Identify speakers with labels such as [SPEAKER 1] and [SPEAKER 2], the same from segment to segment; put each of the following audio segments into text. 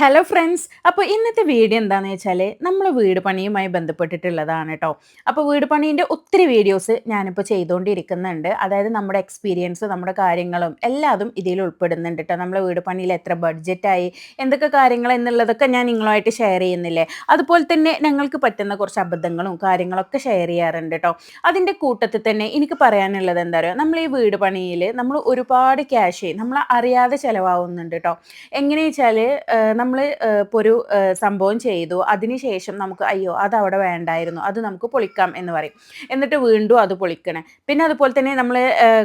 [SPEAKER 1] Hello friends അപ്പോൾ ഇന്നത്തെ video എന്താണെന്ന് വെച്ചാൽ നമ്മൾ വീട് പണിയുമായി ബന്ധപ്പെട്ടിട്ടുള്ളതാണ് കേട്ടോ അപ്പോൾ വീട് പണീന്റെ ഒത്തിരി വീഡിയോസ് ഞാനിപ്പോൾ ചെയ്തുകൊണ്ടിരിക്കുന്നുണ്ട് അതായത് നമ്മുടെ എക്സ്പീരിയൻസ് നമ്മുടെ കാര്യങ്ങളും എല്ലാതും ഇതിൽ ഉൾപ്പെടുന്നുണ്ട് കേട്ടോ നമ്മളെ വീട് പണിയിൽ എത്ര ബഡ്ജറ്റായി എന്തൊക്കെ കാര്യങ്ങൾ എന്നുള്ളതൊക്കെ ഞാൻ നിങ്ങളുമായിട്ട് ഷെയർ ചെയ്യുന്നില്ലേ? അതുപോലെ തന്നെ ഞങ്ങൾക്ക് പറ്റുന്ന കുറച്ച് അബദ്ധങ്ങളും കാര്യങ്ങളൊക്കെ ഷെയർ ചെയ്യാറുണ്ട് കേട്ടോ അതിന്റെ കൂട്ടത്തിൽ തന്നെ എനിക്ക് പറയാനുള്ളത് എന്താ പറയുക നമ്മൾ ഈ വീട് പണിയിൽ നമ്മൾ ഒരുപാട് ക്യാഷ് നമ്മൾ അറിയാതെ ചിലവാകുന്നുണ്ട് കേട്ടോ എങ്ങനെയാ വെച്ചാൽ നമ്മൾ ഇപ്പോൾ ഒരു സംഭവം ചെയ്തു. അതിനുശേഷം നമുക്ക് അയ്യോ അത് അവിടെ വേണ്ടായിരുന്നു. അത് നമുക്ക് പൊളിക്കാം എന്ന് പറയും. എന്നിട്ട് വീണ്ടും അത് പൊളിക്കണേ. പിന്നെ അതുപോലെ തന്നെ നമ്മൾ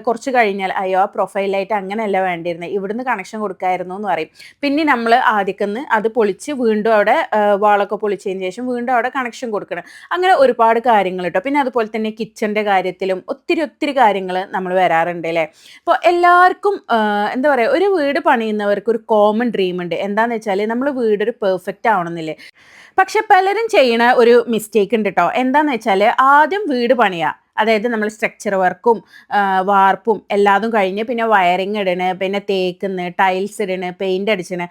[SPEAKER 1] കുറച്ച് കഴിഞ്ഞാൽ അയ്യോ ആ പ്രൊഫൈലായിട്ട് അങ്ങനെയല്ല വേണ്ടിയിരുന്നത് ഇവിടുന്ന് കണക്ഷൻ കൊടുക്കായിരുന്നു എന്ന് പറയും. പിന്നെ നമ്മൾ ആദ്യക്കുന്ന് അത് പൊളിച്ച് വീണ്ടും അവിടെ വാളൊക്കെ പൊളിച്ചതിന് ശേഷം വീണ്ടും അവിടെ കണക്ഷൻ കൊടുക്കണം. അങ്ങനെ ഒരുപാട് കാര്യങ്ങൾ കേട്ടോ. പിന്നെ അതുപോലെ തന്നെ കിച്ചന്റെ കാര്യത്തിലും ഒത്തിരി ഒത്തിരി കാര്യങ്ങൾ നമ്മൾ വരാറുണ്ട് അല്ലേ? അപ്പോൾ എല്ലാവർക്കും എന്താ പറയുക ഒരു വീട് പണിയുന്നവർക്ക് ഒരു കോമൺ ഡ്രീം ഉണ്ട്. എന്താണെന്ന് വെച്ചാൽ നമ്മൾ വീടൊരു പെർഫെക്റ്റ് ആവണമെന്നില്ലേ പക്ഷെ പലരും ചെയ്യണ ഒരു മിസ്റ്റേക്ക് ഉണ്ട് കേട്ടോ എന്താണെന്ന് വെച്ചാൽ ആദ്യം വീട് പണിയുക അതായത് നമ്മൾ സ്ട്രക്ചർ വർക്കും വാർപ്പും എല്ലാതും കഴിഞ്ഞ് പിന്നെ വയറിങ് ഇടണ് പിന്നെ തേക്കുന്ന ടൈൽസ് ഇടണ് പെയിന്റ് അടിച്ചണ്.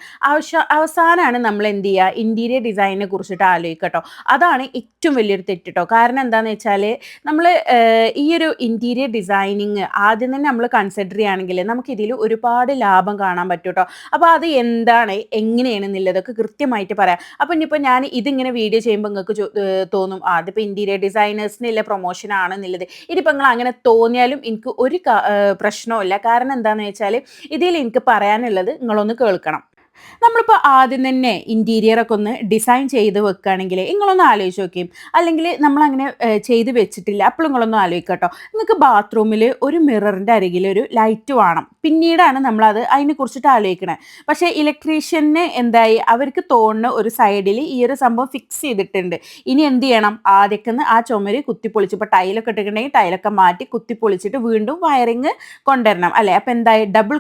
[SPEAKER 1] അവസാനമാണ് നമ്മൾ എന്ത് ചെയ്യുക ഇന്റീരിയർ ഡിസൈനിനെ കുറിച്ചിട്ട് ആലോചിക്കട്ടോ കേട്ടോ അതാണ് ഏറ്റവും വലിയൊരു തെറ്റ് കേട്ടോ കാരണം എന്താണെന്ന് വെച്ചാൽ നമ്മൾ ഈ ഒരു ഇന്റീരിയർ ഡിസൈനിങ് ആദ്യം തന്നെ നമ്മൾ കൺസിഡർ ചെയ്യുകയാണെങ്കിൽ നമുക്കിതിൽ ഒരുപാട് ലാഭം കാണാൻ പറ്റും കേട്ടോ അപ്പോൾ അത് എന്താണ്? എങ്ങനെയാണ് എന്നുള്ളതൊക്കെ കൃത്യമായിട്ട് പറയാം. അപ്പം ഇനിയിപ്പോൾ ഞാൻ ഇതിങ്ങനെ വീഡിയോ ചെയ്യുമ്പോൾ നിങ്ങൾക്ക് തോന്നും. അതിപ്പോൾ ഇന്റീരിയർ ഡിസൈനേഴ്സിനുള്ള പ്രൊമോഷൻ ആണെന്നുള്ളത് ഇതിപ്പോൾ നിങ്ങൾ അങ്ങനെ തോന്നിയാലും എനിക്ക് ഒരു പ്രശ്നവും കാരണം എന്താണെന്ന് വെച്ചാൽ ഇതിൽ എനിക്ക് പറയാനുള്ളത് നിങ്ങളൊന്ന് കേൾക്കണം. നമ്മളിപ്പോൾ ആദ്യം തന്നെ ഇന്റീരിയർ ഒക്കെ ഒന്ന് ഡിസൈൻ ചെയ്ത് വെക്കുകയാണെങ്കിൽ നിങ്ങളൊന്ന് ആലോചിച്ച് നോക്കിയും അല്ലെങ്കിൽ നമ്മളങ്ങനെ ചെയ്ത് വെച്ചിട്ടില്ല. അപ്പോൾ നിങ്ങളൊന്ന് ആലോചിക്കട്ടോ. നിങ്ങൾക്ക് ബാത്റൂമിൽ ഒരു മിററിന്റെ അരികിൽ ഒരു ലൈറ്റ് വേണം. പിന്നീടാണ് നമ്മളത് അതിനെ കുറിച്ചിട്ട് ആലോചിക്കണേ. പക്ഷേ ഇലക്ട്രീഷ്യന് എന്തായി? അവർക്ക് തോന്നുന്ന ഒരു സൈഡിൽ ഈ ഒരു സംഭവം ഫിക്സ് ചെയ്തിട്ടുണ്ട്. ഇനി എന്ത് ചെയ്യണം? ആദ്യമൊക്കെ ആ ചുമര് കുത്തിപ്പൊളിച്ച് ഇപ്പോൾ ടൈലൊക്കെ ഇട്ടിട്ടുണ്ടെങ്കിൽ ടൈലൊക്കെ മാറ്റി കുത്തിപ്പൊളിച്ചിട്ട് വീണ്ടും വയറിങ് കൊണ്ടുവരണം. അല്ലേ? അപ്പോൾ എന്തായി? ഡബിൾ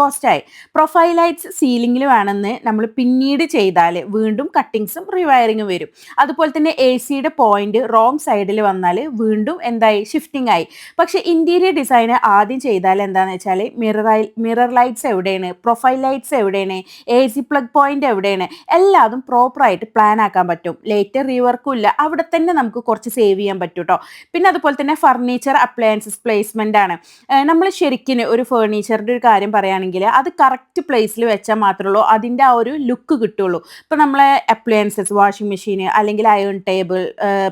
[SPEAKER 1] കോസ്റ്റായി പ്രൊഫൈൽ ലൈറ്റ്സ് സീലിംഗിൽ വേണമെന്ന് നമ്മൾ പിന്നീട് ചെയ്താൽ വീണ്ടും കട്ടിങ്സും റിവയറിങ്ങും വരും. അതുപോലെ തന്നെ എ സിയുടെ പോയിന്റ് റോങ് സൈഡിൽ വന്നാൽ വീണ്ടും എന്തായി? ഷിഫ്റ്റിംഗ് ആയി. പക്ഷെ ഇന്റീരിയർ ഡിസൈന് ആദ്യം ചെയ്താൽ എന്താണെന്ന് വെച്ചാൽ മിറർ മിറർ ലൈറ്റ്സ് എവിടെയാണ്? പ്രൊഫൈൽ ലൈറ്റ്സ് എവിടെയാണ്? എ സി പ്ലഗ് പോയിന്റ് എവിടെയാണ്? എല്ലാതും പ്രോപ്പറായിട്ട് പ്ലാൻ ആക്കാൻ പറ്റും. ലേറ്റർ റീവർക്കും ഇല്ല. അവിടെ തന്നെ നമുക്ക് കുറച്ച് സേവ് ചെയ്യാൻ പറ്റും കേട്ടോ പിന്നെ അതുപോലെ തന്നെ ഫർണിച്ചർ അപ്ലയൻസസ് പ്ലേസ്മെന്റ് ആണ്. നമ്മൾ ശരിക്കും ഒരു ഫേർണിച്ചറിന്റെ ഒരു കാര്യം പറയുകയാണെങ്കിൽ അത് കറക്റ്റ് പ്ലേസിൽ വെച്ചാൽ മാത്രമേ ഉള്ളൂ അതിന്റെ ആ ഒരു ലുക്ക് കിട്ടുള്ളൂ. ഇപ്പം നമ്മളെ അപ്ലയൻസസ് വാഷിംഗ് മെഷീൻ അല്ലെങ്കിൽ അയൺ ടേബിൾ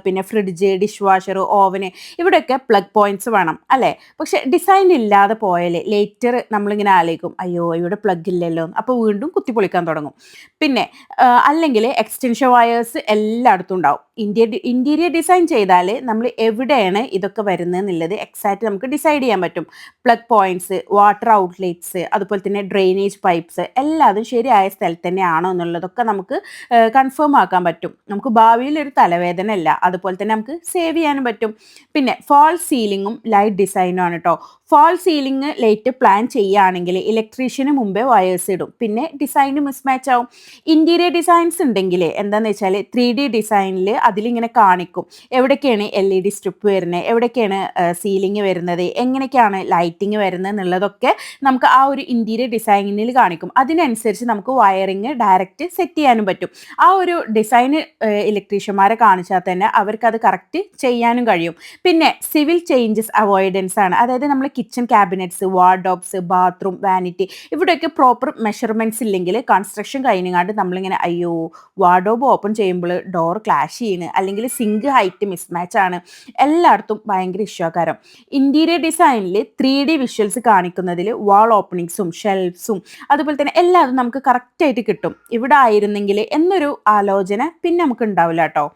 [SPEAKER 1] പിന്നെ ഫ്രിഡ്ജ് ഡിഷ് വാഷർ ഓവന് ഇവിടെയൊക്കെ പ്ലഗ് പോയിന്റ്സ് വേണം അല്ലേ? പക്ഷെ ഡിസൈൻ ഇല്ലാതെ പോയാൽ ലേറ്റർ നമ്മളിങ്ങനെ ആലോചിക്കും അയ്യോ ഇവിടെ പ്ലഗ് ഇല്ലല്ലോ. അപ്പോൾ വീണ്ടും കുത്തിപ്പൊളിക്കാൻ തുടങ്ങും. പിന്നെ അല്ലെങ്കിൽ എക്സ്റ്റൻഷൻ വയേഴ്സ് എല്ലായിടത്തും ഉണ്ടാവും. ഇന്ത്യ ഇന്റീരിയർ ഡിസൈൻ ചെയ്താൽ നമ്മൾ എവിടെയാണ് ഇതൊക്കെ വരുന്നത് എന്നുള്ളത് എക്സാക്റ്റ് നമുക്ക് ഡിസൈഡ് ചെയ്യാൻ പറ്റും. പ്ലഗ് പോയിന്റ്സ് വാട്ടർ ഔട്ട്ലെറ്റ്സ് അതുപോലെ തന്നെ ഡ്രെയിനേജ് പൈപ്പ്സ് എല്ലാതും ശരിയായ സ്ഥലത്ത് തന്നെയാണോ എന്നുള്ളതൊക്കെ നമുക്ക് കൺഫേം ആക്കാൻ പറ്റും. നമുക്ക് ഭാവിയിൽ ഒരു തലവേദന അല്ല അതുപോലെ തന്നെ നമുക്ക് സേവ് ചെയ്യാനും പറ്റും. പിന്നെ ഫോൾ സീലിങ്ങും ലൈറ്റ് ഡിസൈനും ആണ് കേട്ടോ ഫാൾ സീലിംഗ് ലൈറ്റ് പ്ലാൻ ചെയ്യുകയാണെങ്കിൽ ഇലക്ട്രീഷ്യന് മുമ്പേ വയേഴ്സ് ഇടും. പിന്നെ ഡിസൈന് മിസ്മാച്ച് ആവും. ഇന്റീരിയർ ഡിസൈൻസ് ഉണ്ടെങ്കിൽ എന്താണെന്ന് വെച്ചാൽ ത്രീ ഡി ഡിസൈനിൽ അതിലിങ്ങനെ കാണിക്കും. എവിടേക്കാണ് എൽ ഇ ഡി സ്ട്രിപ്പ് വരുന്നത് എവിടേക്കാണ് സീലിംഗ് വരുന്നത്? എങ്ങനെയൊക്കെയാണ് ലൈറ്റിംഗ് വരുന്നത് എന്നുള്ളതൊക്കെ നമുക്ക് ആ ഒരു ഇന്റീരിയർ ഡിസൈനിൽ കാണിക്കും. അതിനനുസരിച്ച് നമുക്ക് വയറിങ് ഡയറക്റ്റ് സെറ്റ് ചെയ്യാനും പറ്റും. ആ ഒരു ഡിസൈൻ ഇലക്ട്രീഷ്യന്മാരെ കാണിച്ചാൽ തന്നെ അവർക്കത് കറക്റ്റ് ചെയ്യാനും കഴിയും. പിന്നെ സിവിൽ ചേഞ്ചസ് അവോയ്ഡൻസ് ആണ്. അതായത് നമ്മൾ kitchen cabinets wardrobes bathroom vanity ഇവിടെയൊക്കെ പ്രോപ്പർ മെഷർമെന്റ്സ് ഇല്ലെങ്കിൽ കൺസ്ട്രക്ഷൻ കഴിഞ്ഞാണ്ട് നമ്മളിങ്ങനെ അയ്യോ വാർഡോബ് ഓപ്പൺ ചെയ്യുമ്പോൾ ഡോർ ക്ലാഷ് ചെയ്യണ് അല്ലെങ്കിൽ സിങ്ക് ഹൈറ്റ് മിസ്മാച്ച് ആണ്. എല്ലായിടത്തും ഭയങ്കര ഇഷ്യൂക്കാരം ഇന്റീരിയർ ഡിസൈനിൽ ത്രീ ഡി വിഷ്വൽസ് കാണിക്കുന്നതിൽ വാൾ ഓപ്പണിങ്സും ഷെൽഫ്സും അതുപോലെ തന്നെ എല്ലാതും നമുക്ക് കറക്റ്റായിട്ട് കിട്ടും. ഇവിടെ ആയിരുന്നെങ്കിൽ എന്നൊരു ആലോചന പിന്നെ നമുക്ക് ഉണ്ടാവില്ല കേട്ടോ.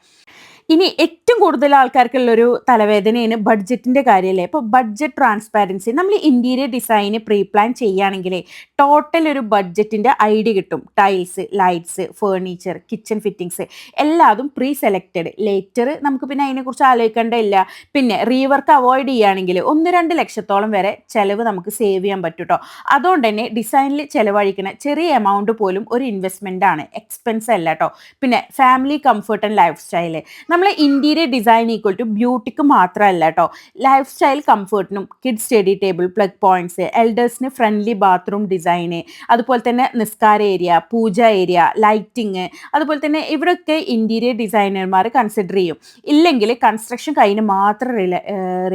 [SPEAKER 1] ഇനി ഏറ്റവും കൂടുതൽ ആൾക്കാർക്കുള്ളൊരു തലവേദനയാണ് ബഡ്ജറ്റിന്റെ കാര്യമല്ലേ അപ്പോൾ ബഡ്ജറ്റ് ട്രാൻസ്പാരൻസി നമ്മൾ ഇന്റീരിയർ ഡിസൈന് പ്രീ പ്ലാൻ ചെയ്യുകയാണെങ്കിൽ ടോട്ടൽ ഒരു ബഡ്ജറ്റിന്റെ ഐഡിയ കിട്ടും. Tiles lights furniture kitchen fittings എല്ലാതും പ്രീ സെലക്റ്റഡ് ലേറ്റർ നമുക്ക് പിന്നെ അതിനെക്കുറിച്ച് ആലോചിക്കേണ്ടതില്ല. പിന്നെ റീവർക്ക് അവോയ്ഡ് ചെയ്യുകയാണെങ്കിൽ ഒന്ന് രണ്ട് ലക്ഷത്തോളം വരെ ചിലവ് നമുക്ക് സേവ് ചെയ്യാൻ പറ്റും കേട്ടോ അതുകൊണ്ട് തന്നെ ഡിസൈനിൽ ചിലവഴിക്കുന്ന ചെറിയ എമൗണ്ട് പോലും ഒരു ഇൻവെസ്റ്റ്മെന്റ് ആണ്. എക്സ്പെൻസ് അല്ല കേട്ടോ പിന്നെ family comfort and lifestyle നമ്മൾ ഇന്റീരിയർ ഡിസൈൻ ഈക്വൽ ടു ബ്യൂട്ടിക്ക് മാത്രമല്ല കേട്ടോ life style കംഫർട്ടിനും kid study table plug points എൽഡേഴ്സിന് friendly bathroom ഡിസൈന് അതുപോലെ തന്നെ നിസ്കാര ഏരിയ പൂജ ഏരിയ ലൈറ്റിങ് അതുപോലെ തന്നെ ഇവരൊക്കെ ഇന്റീരിയർ ഡിസൈനർമാർ കൺസിഡർ ചെയ്യും. ഇല്ലെങ്കിൽ കൺസ്ട്രക്ഷൻ കഴിഞ്ഞ് മാത്രം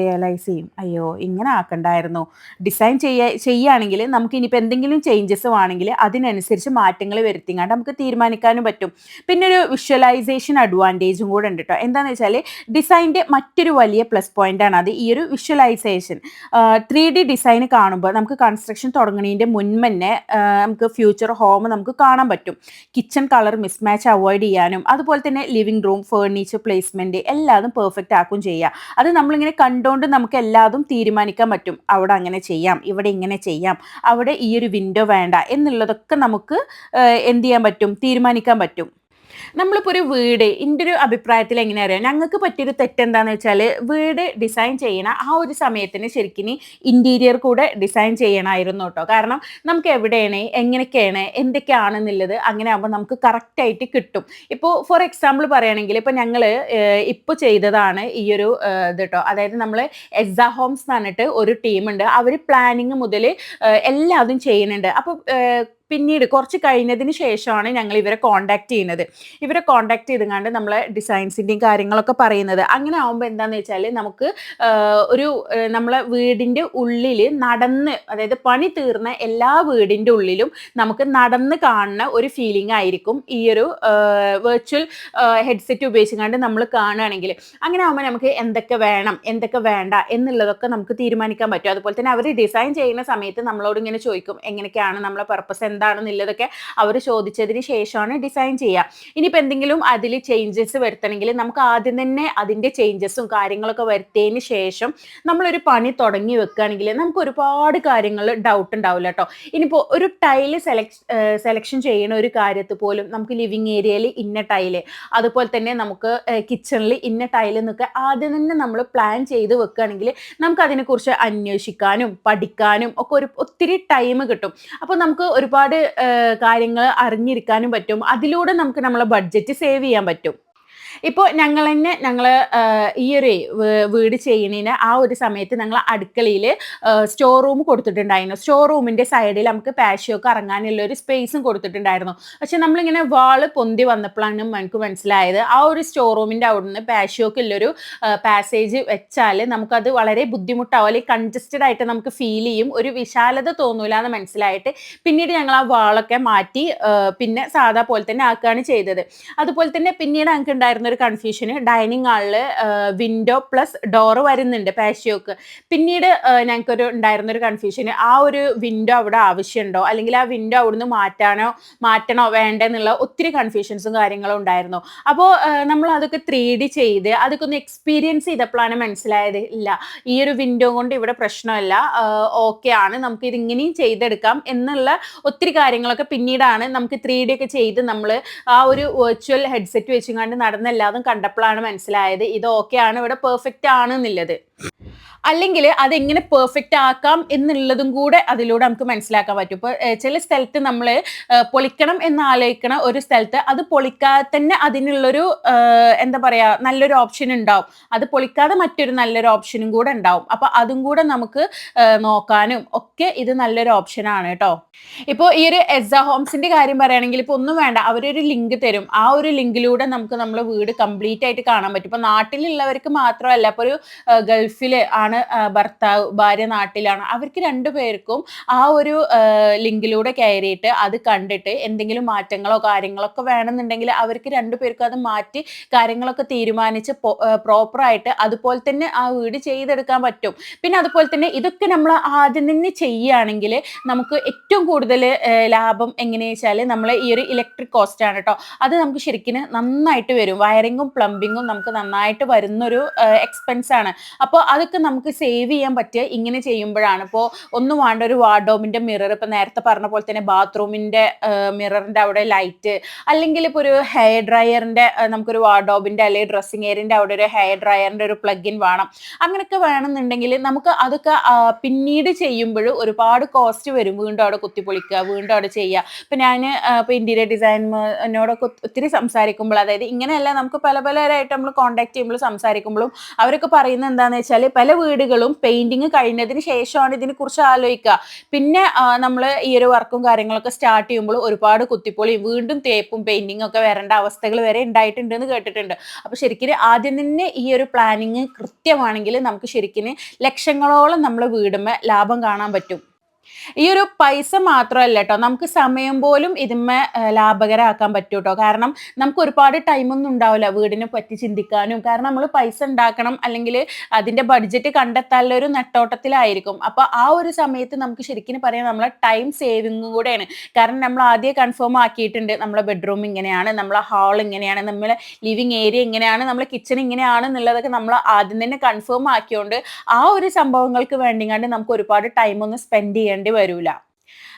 [SPEAKER 1] റിയലൈസ് ചെയ്യും. അയ്യോ ഇങ്ങനെ ആക്കണ്ടായിരുന്നു. ഡിസൈൻ ചെയ്യ ചെയ്യുകയാണെങ്കിൽ നമുക്ക് ഇനിയിപ്പോൾ എന്തെങ്കിലും ചേഞ്ചസ് വേണമെങ്കിൽ അതിനനുസരിച്ച് മാറ്റങ്ങൾ വരുത്തിങ്ങാണ്ട് നമുക്ക് തീരുമാനിക്കാനും പറ്റും. പിന്നെ ഒരു വിഷ്വലൈസേഷൻ അഡ്വാന്റേജും കൂടെ ഉണ്ട് കേട്ടോ. എന്താണെന്ന് വെച്ചാൽ ഡിസൈന്റെ മറ്റൊരു വലിയ പ്ലസ് പോയിന്റ് ആണ് അത് ഈ ഒരു വിഷ്വലൈസേഷൻ ത്രീ ഡി ഡിസൈൻ കാണുമ്പോൾ നമുക്ക് കൺസ്ട്രക്ഷൻ തുടങ്ങുന്നതിന്റെ മുൻപന്നെ നമുക്ക് ഫ്യൂച്ചർ ഹോം നമുക്ക് കാണാൻ പറ്റും. കിച്ചൺ കളർ മിസ്മാച്ച് അവോയ്ഡ് ചെയ്യാനും അതുപോലെ തന്നെ ലിവിംഗ് റൂം ഫേർണിച്ചർ പ്ലേസ്മെന്റ് എല്ലാം പെർഫെക്റ്റ് ആക്കും ചെയ്യുക അത് നമ്മളിങ്ങനെ കണ്ടുകൊണ്ട് നമുക്ക് എല്ലാതും തീരുമാനിക്കാൻ പറ്റും. അവിടെ അങ്ങനെ ചെയ്യാം ഇവിടെ ഇങ്ങനെ ചെയ്യാം അവിടെ ഈ ഒരു വിൻഡോ വേണ്ട എന്നുള്ളതൊക്കെ നമുക്ക് എന്ത് ചെയ്യാൻ പറ്റും? തീരുമാനിക്കാൻ പറ്റും. നമ്മളിപ്പോൾ ഒരു വീട് എന്റെ ഒരു അഭിപ്രായത്തിൽ എങ്ങനെ അറിയാം? ഞങ്ങൾക്ക് പറ്റിയൊരു തെറ്റെന്താണെന്ന് വെച്ചാൽ വീട് ഡിസൈൻ ചെയ്യണ ആ ഒരു സമയത്തിന് ശരിക്കും ഇന്റീരിയർ കൂടെ ഡിസൈൻ ചെയ്യണമായിരുന്നു കേട്ടോ കാരണം നമുക്ക് എവിടെയാണ് എങ്ങനെയൊക്കെയാണ് എന്തൊക്കെയാണെന്നുള്ളത് അങ്ങനെ ആകുമ്പോൾ നമുക്ക് കറക്റ്റായിട്ട് കിട്ടും. ഇപ്പോൾ ഫോർ എക്സാമ്പിൾ പറയുകയാണെങ്കിൽ ഇപ്പോൾ ഞങ്ങൾ ഇപ്പോൾ ചെയ്തതാണ് ഈ ഒരു ഇത് കേട്ടോ അതായത് നമ്മൾ എക്സാ ഹോംസ് എന്ന് പറഞ്ഞിട്ട് ഒരു ടീമുണ്ട് അവർ പ്ലാനിങ് മുതൽ എല്ലാതും ചെയ്യുന്നുണ്ട്. അപ്പോൾ പിന്നീട് കുറച്ച് കഴിഞ്ഞതിന് ശേഷമാണ് ഞങ്ങൾ ഇവരെ കോണ്ടാക്ട് ചെയ്യുന്നത്. ഇവരെ കോണ്ടാക്ട് ചെയ്തുകൊണ്ട് നമ്മളെ ഡിസൈൻസിന്റെയും കാര്യങ്ങളൊക്കെ പറയുന്നത്. അങ്ങനെ ആകുമ്പോൾ എന്താണെന്ന് വെച്ചാൽ നമുക്ക് ഒരു നമ്മളെ വീടിന്റെ ഉള്ളിൽ നടന്ന് അതായത് പണി തീർന്ന എല്ലാ വീടിന്റെ ഉള്ളിലും നമുക്ക് നടന്ന് കാണുന്ന ഒരു ഫീലിംഗ് ആയിരിക്കും ഈ ഒരു വെർച്വൽ ഹെഡ്സെറ്റ് ഉപയോഗിച്ചുകൊണ്ട് നമ്മൾ കാണുകയാണെങ്കിൽ. അങ്ങനെ ആകുമ്പോൾ നമുക്ക് എന്തൊക്കെ വേണം എന്തൊക്കെ വേണ്ട എന്നുള്ളതൊക്കെ നമുക്ക് തീരുമാനിക്കാൻ പറ്റും. അതുപോലെ തന്നെ അവർ ഡിസൈൻ ചെയ്യുന്ന സമയത്ത് നമ്മളോട് ഇങ്ങനെ ചോദിക്കും എങ്ങനെയൊക്കെയാണ് നമ്മളെ പർപ്പസ് എന്താണെന്നുള്ളതൊക്കെ അവർ ചോദിച്ചതിന് ശേഷമാണ് ഡിസൈൻ ചെയ്യുക. ഇനിയിപ്പോൾ എന്തെങ്കിലും അതിൽ ചേഞ്ചസ് വരുത്തണമെങ്കിൽ നമുക്ക് ആദ്യം തന്നെ അതിന്റെ ചേഞ്ചസും കാര്യങ്ങളൊക്കെ വരുത്തിയതിന് ശേഷം നമ്മളൊരു പണി തുടങ്ങി വെക്കുകയാണെങ്കിൽ നമുക്ക് ഒരുപാട് കാര്യങ്ങൾ ഡൗട്ട് ഉണ്ടാവില്ല കേട്ടോ. ഇനിയിപ്പോൾ ഒരു ടൈൽ സെലക്ഷൻ ചെയ്യുന്ന ഒരു കാര്യത്തിൽ പോലും നമുക്ക് ലിവിങ് ഏരിയയിൽ ഇന്ന ടൈൽ അതുപോലെ തന്നെ നമുക്ക് കിച്ചണിൽ ഇന്ന ടൈൽ എന്നൊക്കെ ആദ്യം തന്നെ നമ്മൾ പ്ലാൻ ചെയ്ത് വെക്കുകയാണെങ്കിൽ നമുക്ക് അതിനെക്കുറിച്ച് അന്വേഷിക്കാനും പഠിക്കാനും ഒക്കെ ഒരു ഒത്തിരി ടൈം കിട്ടും. അപ്പോൾ നമുക്ക് ഒരുപാട് കാര്യങ്ങൾ അറിഞ്ഞിരിക്കാനും പറ്റും. അതിലൂടെ നമുക്ക് നമ്മളെ ബഡ്ജറ്റ് സേവ് ചെയ്യാൻ പറ്റും. ഇപ്പോൾ ഞങ്ങൾ തന്നെ ഞങ്ങൾ ഈ ഒരു വീട് ചെയ്യുന്നതിന് ആ ഒരു സമയത്ത് ഞങ്ങൾ അടുക്കളയിൽ സ്റ്റോർ റൂം കൊടുത്തിട്ടുണ്ടായിരുന്നു. സ്റ്റോർ റൂമിന്റെ സൈഡിൽ നമുക്ക് പാഷ്യൊക്കെ ഇറങ്ങാനുള്ള ഒരു സ്പേസും കൊടുത്തിട്ടുണ്ടായിരുന്നു. പക്ഷെ നമ്മളിങ്ങനെ വാൾ പൊന്തി വന്നപ്പോഴാണ് നമുക്ക് മനസ്സിലായത്. ആ ഒരു സ്റ്റോർ റൂമിന്റെ അവിടുന്ന് പാഷ്യോക്ക് ഉള്ളൊരു പാസേജ് വെച്ചാൽ നമുക്കത് വളരെ ബുദ്ധിമുട്ടാവും അല്ലെങ്കിൽ കൺജസ്റ്റഡ് ആയിട്ട് നമുക്ക് ഫീൽ ചെയ്യും. ഒരു വിശാലത തോന്നൂല എന്ന് മനസ്സിലായിട്ട് പിന്നീട് ഞങ്ങൾ ആ വാളൊക്കെ മാറ്റി പിന്നെ സാധാ പോലെ തന്നെ ആക്കുകയാണ് ചെയ്തത്. അതുപോലെ തന്നെ പിന്നീട് ഞങ്ങൾക്ക് ഉണ്ടായിരുന്ന ഒരു കൺഫ്യൂഷന് ഡൈനിങ് ഹാളിൽ വിൻഡോ പ്ലസ് ഡോറ് വരുന്നുണ്ട് പാഷ്യോക്ക്. പിന്നീട് ഞങ്ങൾക്കൊരു ഉണ്ടായിരുന്നൊരു കൺഫ്യൂഷന് ആ ഒരു വിൻഡോ അവിടെ ആവശ്യമുണ്ടോ? അല്ലെങ്കിൽ ആ വിൻഡോ അവിടുന്ന് മാറ്റാനോ മാറ്റണോ വേണ്ടെന്നുള്ള ഒത്തിരി കൺഫ്യൂഷൻസും കാര്യങ്ങളും ഉണ്ടായിരുന്നു. അപ്പോൾ നമ്മൾ അതൊക്കെ ത്രീ ഡി ചെയ്ത് അതൊക്കെ ഒന്ന് എക്സ്പീരിയൻസ് ചെയ്തപ്പോഴാണ് മനസ്സിലായത് ഇല്ല ഈ ഒരു വിൻഡോ കൊണ്ട് ഇവിടെ പ്രശ്നമല്ല ഓക്കെ ആണ്. നമുക്ക് ഇത് ഇങ്ങനെയും ചെയ്തെടുക്കാം എന്നുള്ള ഒത്തിരി കാര്യങ്ങളൊക്കെ പിന്നീടാണ് നമുക്ക് ത്രീ ഡി ഒക്കെ ചെയ്ത് നമ്മൾ ആ ഒരു വെർച്വൽ ഹെഡ്സെറ്റ് വെച്ചുകൊണ്ട് നടന്നല്ല എല്ലാതും കണ്ടപ്പോഴാണ് മനസ്സിലായത് ഇത് ഓക്കെ ആണ് ഇവിടെ പെർഫെക്റ്റ് ആണ് എന്നുള്ളത് അല്ലെങ്കിൽ അതെങ്ങനെ പെർഫെക്റ്റ് ആക്കാം എന്നുള്ളതും കൂടെ അതിലൂടെ നമുക്ക് മനസ്സിലാക്കാൻ പറ്റും. ഇപ്പോൾ ചില സ്ഥലത്ത് നമ്മൾ പൊളിക്കണം എന്ന് ഒരു സ്ഥലത്ത് അത് പൊളിക്കാതെ തന്നെ അതിനുള്ളൊരു എന്താ പറയുക നല്ലൊരു ഓപ്ഷൻ ഉണ്ടാവും. അത് പൊളിക്കാതെ മറ്റൊരു നല്ലൊരു ഓപ്ഷനും കൂടെ ഉണ്ടാവും. അപ്പോൾ അതും കൂടെ നമുക്ക് നോക്കാനും ഒക്കെ ഇത് നല്ലൊരു ഓപ്ഷനാണ് കേട്ടോ. ഇപ്പോൾ ഈ ഒരു എസ ഹോംസിന്റെ കാര്യം പറയുകയാണെങ്കിൽ ഇപ്പോൾ ഒന്നും വേണ്ട. അവരൊരു ലിങ്ക് തരും. ആ ഒരു ലിങ്കിലൂടെ നമുക്ക് നമ്മളെ വീട് കംപ്ലീറ്റ് ആയിട്ട് കാണാൻ പറ്റും. ഇപ്പോൾ നാട്ടിലുള്ളവർക്ക് മാത്രമല്ല ഇപ്പോൾ ഒരു ഗൾഫിൽ ആണ് ആണ് ഭർത്താവ് ഭാര്യ നാട്ടിലാണ്. അവർക്ക് രണ്ടു പേർക്കും ആ ഒരു ലിങ്കിലൂടെ കയറിയിട്ട് അത് കണ്ടിട്ട് എന്തെങ്കിലും മാറ്റങ്ങളോ കാര്യങ്ങളൊക്കെ വേണമെന്നുണ്ടെങ്കിൽ അവർക്ക് രണ്ടു പേർക്കും അത് മാറ്റി കാര്യങ്ങളൊക്കെ തീരുമാനിച്ച് പ്രോപ്പറായിട്ട് അതുപോലെ തന്നെ ആ വീട് ചെയ്തെടുക്കാൻ പറ്റും. പിന്നെ അതുപോലെ തന്നെ ഇതൊക്കെ നമ്മൾ ആദ്യം തന്നെ ചെയ്യുകയാണെങ്കിൽ നമുക്ക് ഏറ്റവും കൂടുതൽ ലാഭം എങ്ങനെയാ വെച്ചാൽ നമ്മൾ ഈ ഒരു ഇലക്ട്രിക് കോസ്റ്റ് ആണ് കേട്ടോ അത് നമുക്ക് ശരിക്കും നന്നായിട്ട് വരും. വയറിങ്ങും പ്ലംബിങ്ങും നമുക്ക് നന്നായിട്ട് വരുന്നൊരു എക്സ്പെൻസ് ആണ്. അപ്പോൾ അതൊക്കെ നമുക്ക് നമുക്ക് സേവ് ചെയ്യാൻ പറ്റുക ഇങ്ങനെ ചെയ്യുമ്പോഴാണ്. ഇപ്പോൾ ഒന്നും വേണ്ട ഒരു വാർഡോമിന്റെ മിറർ ഇപ്പോൾ നേരത്തെ പറഞ്ഞ പോലെ തന്നെ ബാത്റൂമിന്റെ മിററിന്റെ അവിടെ ലൈറ്റ് അല്ലെങ്കിൽ ഇപ്പോൾ ഒരു ഹെയർ ഡ്രയറിന്റെ നമുക്കൊരു വാർഡോബിന്റെ അല്ലെങ്കിൽ ഡ്രസ്സിങ് ഏരിയന്റെ അവിടെ ഒരു ഹെയർ ഡ്രയറിന്റെ ഒരു പ്ലഗിൻ വേണം. അങ്ങനെയൊക്കെ വേണമെന്നുണ്ടെങ്കിൽ നമുക്ക് അതൊക്കെ പിന്നീട് ചെയ്യുമ്പോൾ ഒരുപാട് കോസ്റ്റ് വരും. വീണ്ടും അവിടെ കുത്തിപ്പൊളിക്കുക വീണ്ടും അവിടെ ചെയ്യുക. ഇപ്പം ഞാൻ ഇപ്പോൾ ഇന്റീരിയർ ഡിസൈനോടൊക്കെ ഒത്തിരി സംസാരിക്കുമ്പോൾ അതായത് ഇങ്ങനെയല്ല നമുക്ക് പല പലരായിട്ട് നമ്മൾ കോൺടാക്ട് ചെയ്യുമ്പോൾ സംസാരിക്കുമ്പോഴും അവരൊക്കെ പറയുന്നത് എന്താണെന്ന് വെച്ചാൽ പല വീടുകളും പെയിന്റിങ് കഴിഞ്ഞതിന് ശേഷമാണ് ഇതിനെ കുറിച്ച് ആലോചിക്കുക. പിന്നെ നമ്മൾ ഈ ഒരു വർക്കും കാര്യങ്ങളൊക്കെ സ്റ്റാർട്ട് ചെയ്യുമ്പോൾ ഒരുപാട് കുത്തിപ്പൊളി വീണ്ടും തേപ്പും പെയിന്റിങ്ങും ഒക്കെ വരേണ്ട അവസ്ഥകൾ വരെ ഉണ്ടായിട്ടുണ്ട് എന്ന് കേട്ടിട്ടുണ്ട്. അപ്പോൾ ശരിക്കും ആദ്യം തന്നെ ഈ ഒരു പ്ലാനിങ് കൃത്യമാണെങ്കിൽ നമുക്ക് ശരിക്കും ലക്ഷങ്ങളോളം നമ്മൾ വീടുമ്പോൾ ലാഭം കാണാൻ പറ്റും. ഈ ഒരു പൈസ മാത്രമല്ല കേട്ടോ നമുക്ക് സമയം പോലും ഇതിന്മേ ലാഭകരമാക്കാൻ പറ്റും കേട്ടോ കാരണം നമുക്ക് ഒരുപാട് ടൈമൊന്നും ഉണ്ടാവില്ല വീടിനെ പറ്റി ചിന്തിക്കാനും. കാരണം നമ്മൾ പൈസ ഉണ്ടാക്കണം അല്ലെങ്കിൽ അതിന്റെ ബഡ്ജറ്റ് കണ്ടെത്താനുള്ള ഒരു നെട്ടോട്ടത്തിലായിരിക്കും. അപ്പോൾ ആ ഒരു സമയത്ത് നമുക്ക് ശരിക്കും പറയാം നമ്മളെ ടൈം സേവിങ് കൂടെയാണ്. കാരണം നമ്മൾ ആദ്യം കൺഫേം ആക്കിയിട്ടുണ്ട് നമ്മളെ ബെഡ്റൂം ഇങ്ങനെയാണ് നമ്മളെ ഹാൾ ഇങ്ങനെയാണ് നമ്മളെ ലിവിങ് ഏരിയ ഇങ്ങനെയാണ് നമ്മളെ കിച്ചൺ ഇങ്ങനെയാണ് എന്നുള്ളതൊക്കെ നമ്മൾ ആദ്യം തന്നെ കൺഫേം ആക്കിയോണ്ട് ആ ഒരു സംഭവങ്ങൾക്ക് വേണ്ടിങ്ങാണ്ട് നമുക്ക് ഒരുപാട് ടൈമൊന്നും സ്പെൻഡ് ചെയ്യേണ്ടി വരൂല.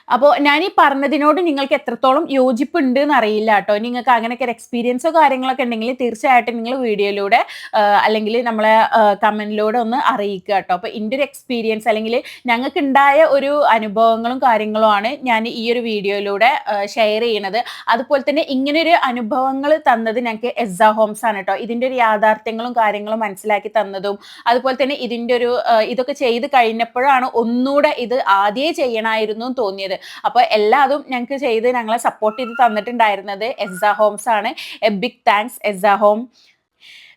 [SPEAKER 1] അപ്പോൾ ഞാൻ ഈ പറഞ്ഞതിനോട് നിങ്ങൾക്ക് എത്രത്തോളം യോജിപ്പുണ്ട് എന്ന് അറിയില്ല കേട്ടോ. നിങ്ങൾക്ക് അങ്ങനെയൊക്കെ ഒരു എക്സ്പീരിയൻസോ കാര്യങ്ങളൊക്കെ ഉണ്ടെങ്കിൽ തീർച്ചയായിട്ടും നിങ്ങൾ വീഡിയോയിലൂടെ അല്ലെങ്കിൽ നമ്മളെ കമന്റിലൂടെ ഒന്ന് അറിയിക്കുക കേട്ടോ. അപ്പോൾ എന്റെ ഒരു എക്സ്പീരിയൻസ് അല്ലെങ്കിൽ ഞങ്ങൾക്ക് ഉണ്ടായ ഒരു അനുഭവങ്ങളും കാര്യങ്ങളുമാണ് ഞാൻ ഈ ഒരു വീഡിയോയിലൂടെ ഷെയർ ചെയ്യണത്. അതുപോലെ തന്നെ ഇങ്ങനൊരു അനുഭവങ്ങൾ തന്നത് ഞങ്ങൾക്ക് എസ്സ ഹോംസ് ആണ് കേട്ടോ. ഇതിന്റെ ഒരു യാഥാർത്ഥ്യങ്ങളും കാര്യങ്ങളും മനസ്സിലാക്കി തന്നതും അതുപോലെ തന്നെ ഇതിന്റെ ഒരു ഇതൊക്കെ ചെയ്ത് കഴിഞ്ഞപ്പോഴാണ് ഒന്നുകൂടെ ഇത് ആദ്യമേ ചെയ്യണമായിരുന്നു എന്ന് തോന്നിയത് അപ്പോൾ എല്ലാതും ഞങ്ങൾക്ക് ചെയ്ത് ഞങ്ങളെ സപ്പോർട്ട് ചെയ്ത് തന്നിട്ടുണ്ടായിരുന്നത് എസ്സ ഹോംസ് ആണ്. A big thanks Essa home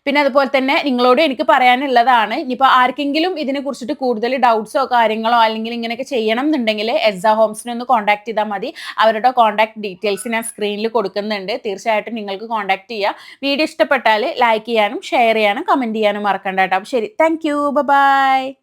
[SPEAKER 1] പിന്നെ അതുപോലെ തന്നെ നിങ്ങളോട് എനിക്ക് പറയാനുള്ളതാണ് ഇനിയിപ്പോൾ ആർക്കെങ്കിലും ഇതിനെ കുറിച്ചിട്ട് കൂടുതൽ ഡൗട്ട്സോ കാര്യങ്ങളോ അല്ലെങ്കിൽ ഇങ്ങനെയൊക്കെ ചെയ്യണം എന്നുണ്ടെങ്കിൽ എസ്സ ഹോംസിനെ ഒന്ന് കോൺടാക്ട് ചെയ്താൽ മതി. അവരുടെ കോൺടാക്ട് ഡീറ്റെയിൽസ് ഞാൻ സ്ക്രീനിൽ കൊടുക്കുന്നുണ്ട്. തീർച്ചയായിട്ടും നിങ്ങൾക്ക് കോൺടാക്ട് ചെയ്യുക വീഡിയോ ഇഷ്ടപ്പെട്ടാൽ ലൈക്ക് ചെയ്യാനും ഷെയർ ചെയ്യാനും കമന്റ് ചെയ്യാനും മറക്കണ്ട കേട്ടോ. ശരി. Thank you by